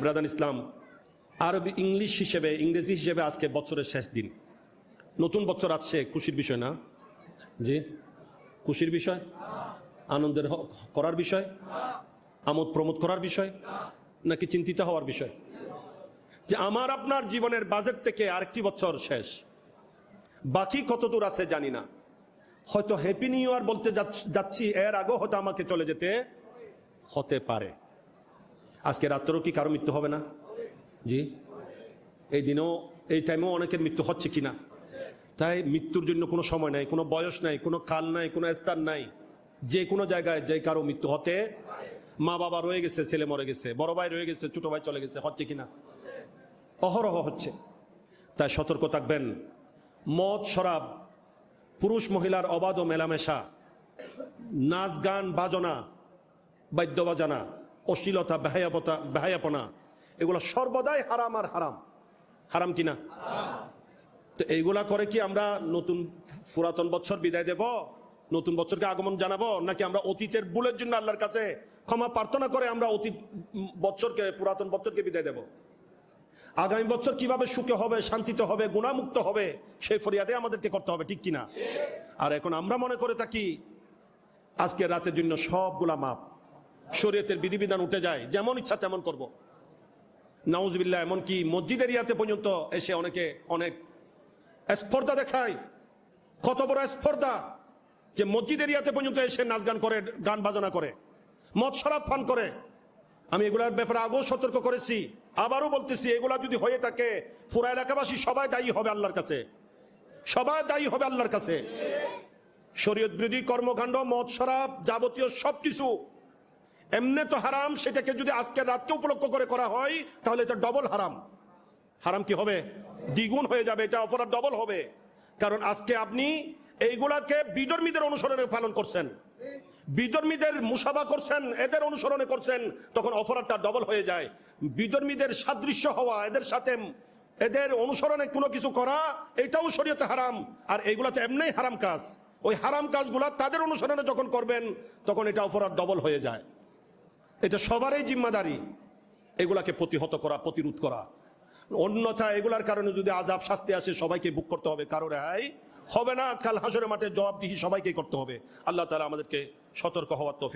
ব্রাদান ইসলাম আরবি ইংলিশ হিসেবে, ইংরেজি হিসেবে আজকে বছরের শেষ দিন। নতুন বছর আসছে, খুশির বিষয় না? জি? খুশির বিষয়? আনন্দের করার বিষয়? আমোদ প্রমোদ করার বিষয়? নাকি চিন্তিত হওয়ার বিষয়? যে আমার, আপনার জীবনের বাজেট থেকে আরেকটি বছর শেষ। বাকি কত দূর আছে জানি না। হয়তো হ্যাপি নিউ ইয়ার বলতে যাচ্ছ- যাচ্ছি, এর আগেও হয়তো আমাকে চলে যেতে হতে পারে। আজকে রাত্রেও কি কারও মৃত্যু হবে না? জি। এই দিনেও, এই টাইমেও অনেকের মৃত্যু হচ্ছে কিনা তাই মৃত্যুর জন্য কোনো সময় নাই, কোনো বয়স নাই, কোনো কাল নাই, কোনো স্থান নাই। যে কোনো জায়গায় যে কারও মৃত্যু হতে মা বাবা রয়ে গেছে, ছেলে মরে গেছে, বড় ভাই রয়ে গেছে, ছোট ভাই চলে গেছে, হচ্ছে কিনা অহরহ হচ্ছে। তাই সতর্ক থাকবেন। মদ, শরাব, পুরুষ, মহিলার অবাধ মেলামেশা, নাচ গান, বাজনা বাদ্য বাজানা অশ্লীলতা, বেহায়াপতা, বেহায়াপনা, এগুলো সর্বদাই হারাম আর হারাম। হারাম কিনা? তো এইগুলা করে কি আমরা নতুন পুরাতন বছর বিদায় দেব? নতুন বছরকে আগমন জানাব? নাকি আমরা অতীতের ভুলের জন্য আল্লাহর কাছে ক্ষমা প্রার্থনা করে আমরা অতীত বছরকে, পুরাতন বছরকে বিদায় দেব? আগামী বছর কীভাবে সুখে হবে, শান্তিতে হবে, গুণামুক্ত হবে, সেই ফরিয়াদে আমাদেরকে করতে হবে, ঠিক কিনা? আর এখন আমরা মনে করে থাকি আজকে রাতের জন্য সবগুলা মাপ। শরীয়তের বিধিবিধান উঠে যায়। যেমন ইচ্ছা তেমন করব। নাউজবিল্লাহ, এমনকি মসজিদ এরিয়াতে পর্যন্ত এসে অনেকে অনেক স্পর্ধা দেখায়। কত বড় স্পর্ধা যে মসজিদ এরিয়াতে পর্যন্ত এসে নাচ গান করে, গান বাজনা করে, মদ শরাব পান করে। আমি এগুলার ব্যাপারে আগেও সতর্ক করেছি, আবারও বলতেছি, এগুলা যদি হয়ে থাকে, পুরা এলাকাবাসী সবাই দায়ী হবে আল্লাহর কাছে। সবাই দায়ী হবে আল্লাহর কাছে। শরীয়ত বিরোধী কর্মকাণ্ড, মদ শরাব যাবতীয় সবকিছু এমনি তো হারাম, সেটাকে যদি আজকের রাতকে উপলক্ষ করে করা হয়, তাহলে এটা ডবল হারাম। হারাম কি হবে? দ্বিগুণ হয়ে যাবে, এটা অপরাধ ডবল হবে। কারণ আজকে আপনি এইগুলাকে বিধর্মীদের অনুসরণে পালন করছেন। বিধর্মীদের মুসাফা করছেন, এদের অনুসরণে করছেন, তখন অপরাধটা ডবল হয়ে যায়। বিধর্মীদের সাদৃশ্য হওয়া, এদের সাথে এদের অনুসরণে কোনো কিছু করা, এটাও শরীয়তে হারাম। আর এগুলাতে এমনিই হারাম কাজ। ওই হারাম কাজগুলা তাদের অনুসরণে যখন করবেন, তখন এটা অপরাধ ডবল হয়ে যায়। এটা সবারই জিম্মাদারি। এগুলাকে প্রতিহত করা, প্রতিরোধ করা। অন্যথা এগুলার কারণে যদি আজাব শাস্তি আসে, সবাইকে বুক করতে হবে। কারও রেহাই হবে না, কাল হাসরের মাঠে জবাবদিহি সবাইকে করতে হবে। আল্লাহ তালা আমাদেরকে সতর্ক হওয়ার তৌফিক